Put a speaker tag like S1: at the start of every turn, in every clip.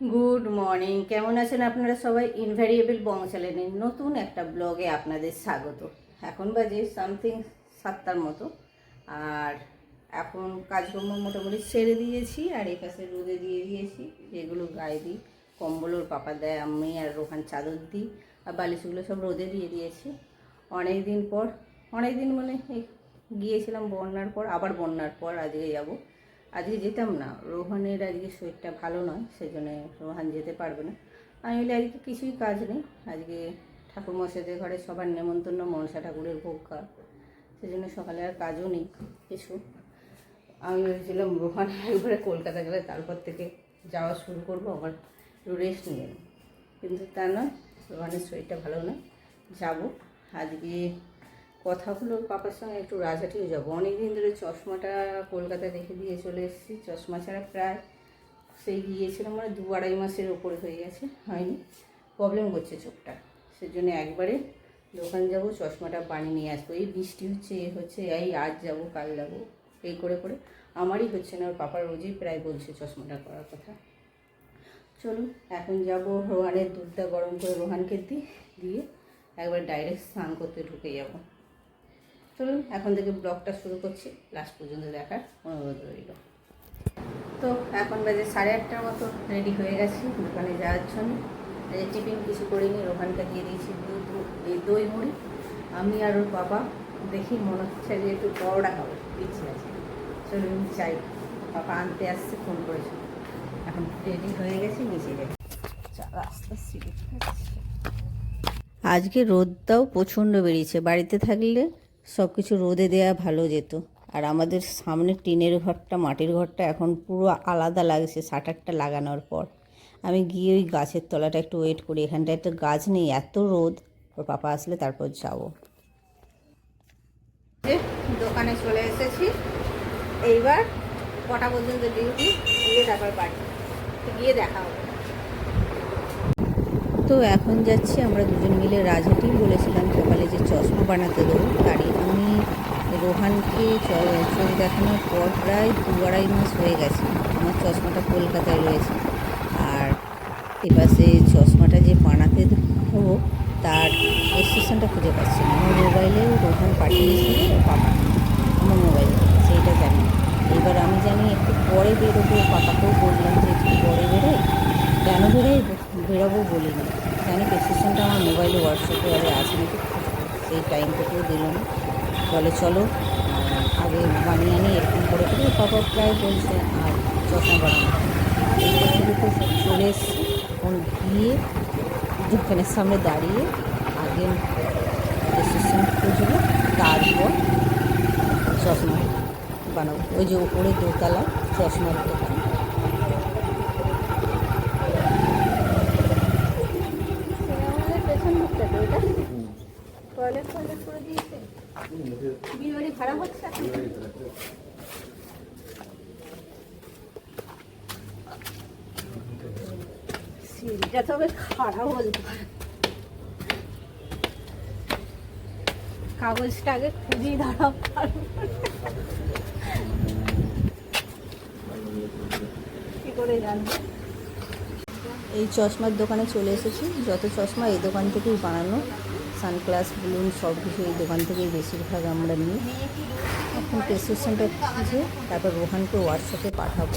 S1: Good morning কেমন আছেন আপনারা সবাই? ইনভ্যারিয়েবল বংশালেনের নতুন একটা ব্লগে আপনাদের স্বাগত। এখন বাজে সামথিং সাতটার মতো। আর এখন কাজকর্ম মোটামুটি সেরে দিয়েছি, আর এই পাশে রোদে দিয়ে দিয়েছি। যেগুলো গায়ে দিই কম্বলর পাপা দেয়, আমি আর রোহান চাদর দিই, আর বালিশগুলো সব রোদে দিয়ে দিয়েছি। অনেক দিন পর, অনেক দিন মানে গিয়েছিলাম বন্যার পর, আবার বন্যার পর আজকে যাব। আজকে যেতাম না। রোহানের আজকে শরীরটা ভালো নয় সেই জন্য রোহান যেতে পারবে না। আমি বলি, আজকে কিছুই কাজ নেই। আজকে ঠাকুর মশাইদের ঘরে সবার নেমন্তন্ন মনসা ঠাকুরের ভোগ খাওয়া। সেই জন্য সকালে আর কাজও নেই কিছু। আমি ভেবেছিলাম রোহান একবারে কলকাতা গেলে তারপর থেকে যাওয়া শুরু করব, আবার একটু রেস্ট নিয়ে কিন্তু তা নয়, রোহানের শরীরটা ভালো নয়। যাব। আজকে কথা হলো পাপার সঙ্গে একটু রাজহাটিও যাব। অনেক দিন ধরে চশমাটা কলকাতায় রেখে দিয়ে চলে এসেছি, চশমা ছাড়া প্রায় সেই গিয়েছিলাম মানে দু আড়াই মাসের ওপরে হয়ে গেছে, হয়নি। প্রবলেম করছে চোখটা। সেজন্য একবারে দোকান যাব, চশমাটা বানিয়ে নিয়ে আসব। এই বৃষ্টি হচ্ছে, এ হচ্ছে, এই আজ যাব, কাল যাব, এই করে করে। আমারই হচ্ছে না, ওর পাপার রোজই প্রায় বলছে চশমাটা করার কথা। চলুন এখন যাব রোহানের দুধটা গরম করে রোহানকে দিই দিয়ে একবার ডাইরেক্ট স্নান করতে ঢুকে যাব। চলুন, এখন থেকে ব্লগটা শুরু করছি। লাস্ট পর্যন্ত দেখার অনুরোধ রইল। তো এখন বাজে সাড়ে আটটার মতো রেডি হয়ে গেছি। দোকানে যাওয়ার জন্য। টিফিন কিছু করিনি ওখানটা দিয়ে দিয়েছি দুধ এই দই মুড়ি। আমি আর ওর বাবা দেখি, মনে হচ্ছে যে একটু পরোটা খাব। ইচ্ছে আছে। চলুন চাই বাবা আনতে আসছে ফোন করেছিল এখন রেডি হয়ে গেছি, নিচে যাই। রাস্তা সিঁড়ি। আজকে রোদটাও প্রচণ্ড বেরিয়েছে। বাড়িতে থাকলে সব কিছু রোদে দেওয়া ভালো যেত। আর আমাদের সামনের টিনের ঘরটা, মাটির ঘরটা এখন পুরো আলাদা লাগছে শাটারটা লাগানোর পর। আমি গিয়ে ওই গাছের তলাটা একটু ওয়েট করি। এখানটা একটা গাছ নেই, এত রোদ। ওর পাপা আসলে তারপর যাব। দোকানে চলে এসেছি। এইবার কটা পর্যন্ত ডিউটি গিয়ে তারপর বাড়ি। গিয়ে দেখা হবে। তো এখন যাচ্ছি, আমরা দুজন মিলে রাজহাটি বলেছিলাম সকালে যে চশমা বানাতে দেবো তারই। আমি রোহানকে চ- ছবি দেখানোর পর প্রায় দু আড়াই মাস হয়ে গেছে, আমার চশমাটা কলকাতায় রয়েছে। আর এপাশে চশমাটা যে বানাতে দেবো তার স্টেশনটা খুঁজে পাচ্ছি না। আমার মোবাইলে রোহান পাঠিয়েছিল পাপা আমার মোবাইলে, সেইটা জানি। এবার আমি জানি একটু পরে বেরোবো, পাপাকেও বললাম যে একটু পরে বেরোই। কেন বেরোই বেরোবো বলিনি। জানি প্রেসক্রিপশনটা আমার মোবাইলে হোয়াটসঅ্যাপে আরে আছে নাকি? সেই টাইমটুকুও দিল না। বলে চলো আগে বানিয়ে আনি এরকম করে করে পাপা প্রায় বলছে, আর চশমা বানানো চলে এসেছি। এখন গিয়ে দোকানের সামনে দাঁড়িয়ে আগে প্রেসক্রিপশন খুঁজবো, তারপর চশমা বানাবো। ওই যে উপরে দোতলা, চশমার দোকান পেছন দিকটা তো এটা টয়লেট টয়লেট করে দিয়েছে বিয়ে বাড়ি ভাড়া হচ্ছে এখন? সিঁড়িটা তবে খারাপ বলতে কাগজটা আগে খুঁজেই দাঁড়াও। কি করে এই চশমার দোকানে চলে এসেছি। যত চশমা এই দোকান থেকেই বানানো। সানগ্লাস, ব্লুন, সব কিছু এই দোকান থেকেই বেশিরভাগ আমরা নিই। এখন প্রেসক্রিপশনটা খুঁজে, তারপর রোহানকে হোয়াটসঅ্যাপে পাঠাবো।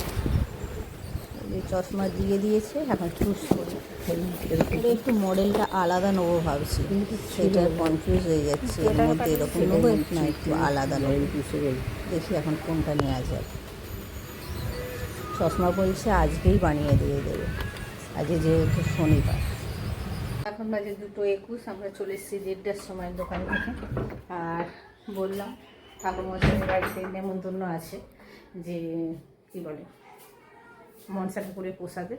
S1: চশমা দিয়ে দিয়েছে এখন চুজ করি একটু মডেলটা আলাদা নেব ভাবছি। সেটা কনফিউজ হয়ে যাচ্ছে। এর মধ্যে এরকম নেব না একটু আলাদা নেব। দেখি এখন কোনটা নেওয়া যায়। চশমা বলছে আজকেই বানিয়ে দিয়ে দেবে। আজকে যেহেতু শনিবার। এখন বাজে দুটো একুশ আমরা চলে এসেছি দেড়টার সময় দোকান থেকে। আর বললাম ঠাকুরমশাইয়ের বাড়িতে নেমন্তন্ন আছে যে কি বলে? মনসা ঠাকুরের প্রসাদে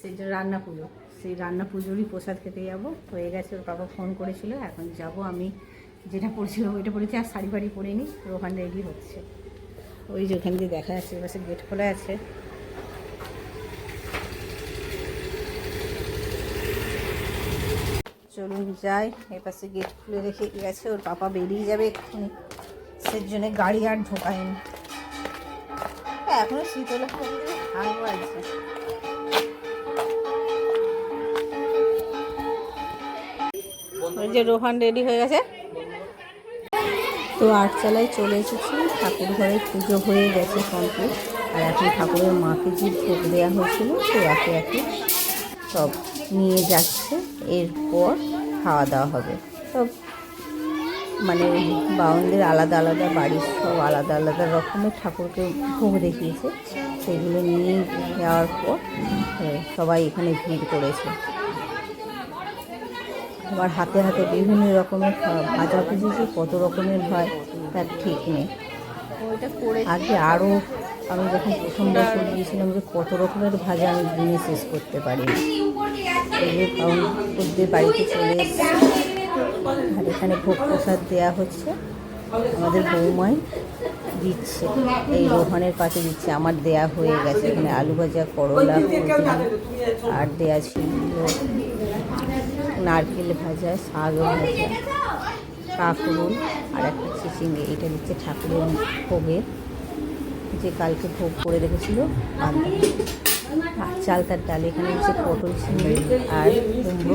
S1: সেটা রান্না পুজো, সেই রান্না পুজোরই প্রসাদ খেতে যাব। হয়ে গেছে, ওর বাবা ফোন করেছিল, এখন যাব আমি। যেটা পড়ছিলাম ওইটা পড়েছি, আর শাড়ি বাড়ি ফাড়ি পরিনি রোহান রেডি হচ্ছে। ওই যে ওখান দিয়ে দেখা যাচ্ছে এবার গেট খোলা আছে। চলুন যাই, এপাশে গেট খুলে রেখে গেছে ওর পাপা বেরিয়ে যাবে এক্ষুনি। সেই জন্য গাড়ি আর ঢোকায়নি। এখনও শীতল ওই যে রোহান রেডি হয়ে গেছে। তো আটচালায় চলে এসেছি ঠাকুর ঘরে পুজো হয়ে গেছে কমপ্লিট আর এখন ঠাকুরের মাকে যে ভোগ দেওয়া হয়েছিল সে একে একে সব নিয়ে যাচ্ছে। এরপর খাওয়া দাওয়া হবে। সব মানে বাউনদের আলাদা আলাদা বাড়ির সব আলাদা আলাদা রকমের ঠাকুরকে ভোগ দেখিয়েছে। সেগুলো নিয়ে যাওয়ার পর সবাই এখানে ভিড় করেছে। আবার হাতে হাতে বিভিন্ন রকমের ভাজা যে কত রকমের হয় তার ঠিক নেই। আগে আরও আমি যখন প্রথম বছর গিয়েছিলাম যে কত রকমের ভাজা আমি দিনে শেষ করতে পারিনি। এই যে বাড়িতে চলে এসেছে। আর এখানে ভোগ প্রসাদ দেওয়া হচ্ছে। আমাদের বৌমাই দিচ্ছে, এই রোহানের পাশে দিচ্ছে। আমার দেয়া হয়ে গেছে, এখানে আলু ভাজা, করলা আর দেয়া ছিল নারকেল ভাজা, শাক ভাজা, কাঁকরোল, আর একটা চিচিঙ্গে। এটা দিচ্ছে ঠাকুরের ভোগের, যে কালকে ভোগ করে রেখেছিল চালতার ডাল এখানে হচ্ছে পটল চিংড়ি আর কুমড়ো।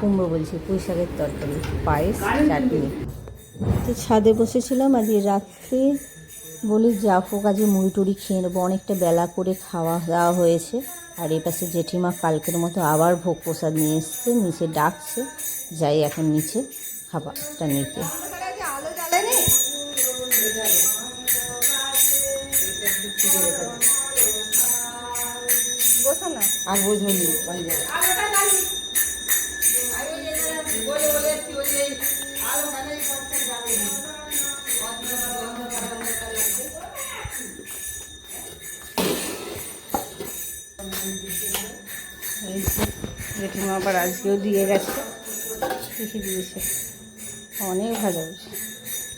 S1: কুমড়ো বলছি, পুঁই শাকের তরকারি, পায়েস, চাটনি। তো ছাদে বসেছিলাম আজকে রাত্রে বলি জাফো কাজে মুড়ি টুড়ি খেয়ে নেব। অনেকটা বেলা করে খাওয়া দাওয়া হয়েছে। আর এ পাশে জেঠিমা কালকের মতো আবার ভোগ প্রসাদ নিয়ে এসছে, নিচে ডাকছে, যাই এখন নিচে খাবারটা নিতে।
S2: বোঝনি
S1: এই জেঠিমা আবার আজকেও দিয়ে গেছে লিখে দিয়েছে। অনেক বুঝি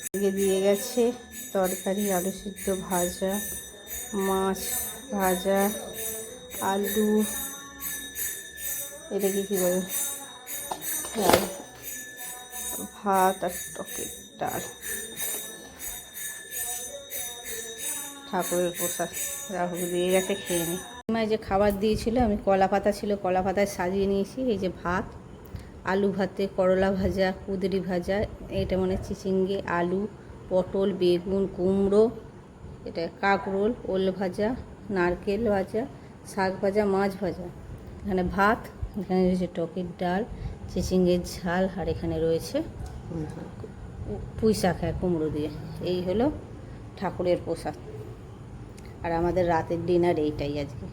S1: এদিকে দিয়ে গেছে তরকারি, আলু সিদ্ধ ভাজা, মাছ ভাজা। আলু। এটাকে কী বলে? ভাত আর টকের ডাল। ঠাকুরের প্রসাদ। রাহু দিয়ে গেছে খেয়ে নি। মায়ের যে খাবার দিয়েছিল, আমি কলা পাতা ছিল, কলা পাতায় সাজিয়ে নিয়েছি, এই যে ভাত, আলু ভাতে, করলা ভাজা, কুদরি ভাজা এটা মানে চিচিঙ্গে, আলু, পটল, বেগুন, কুমড়ো, এটা কাকরোল, ওল ভাজা, নারকেল ভাজা শাক ভাজা, মাছ ভাজা। এখানে ভাত, এখানে রয়েছে টকের ডাল, চিচিঙ্গের ঝাল, আর এখানে রয়েছে পুঁই শাক হ্যাঁ কুমড়ো দিয়ে। এই হলো ঠাকুরের প্রসাদ। আর আমাদের রাতের ডিনার এইটাই আজকে।